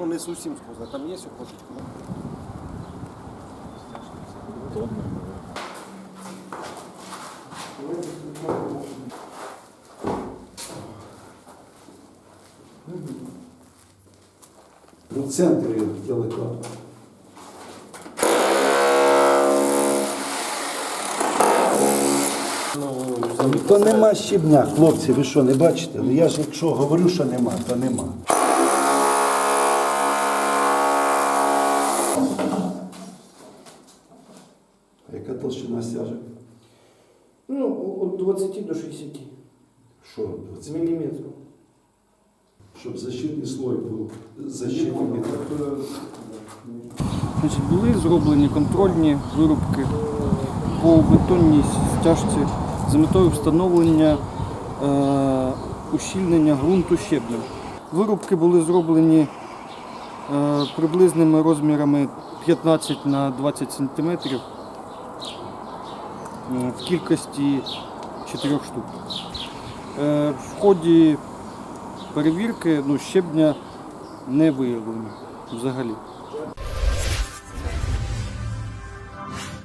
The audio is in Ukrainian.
Ну не зовсім схоже, там є охотник. В центрі телекам. То нема щебня, хлопці, ви що, не бачите? Ну я ж якщо говорю, що нема, то нема. Толщина стяжок? Ну, от 20 до 60 Що? Це, міліметрів. щоб защитний слой був защитний метр. Значить, були зроблені контрольні вирубки по бетонній стяжці з метою встановлення е, ущільнення ґрунту щебнем. Вирубки були зроблені е, приблизними розмірами 15 на 20 см е, в кількості 4 штук. Е, в ході перевірки ну, щебня не виявлено взагалі.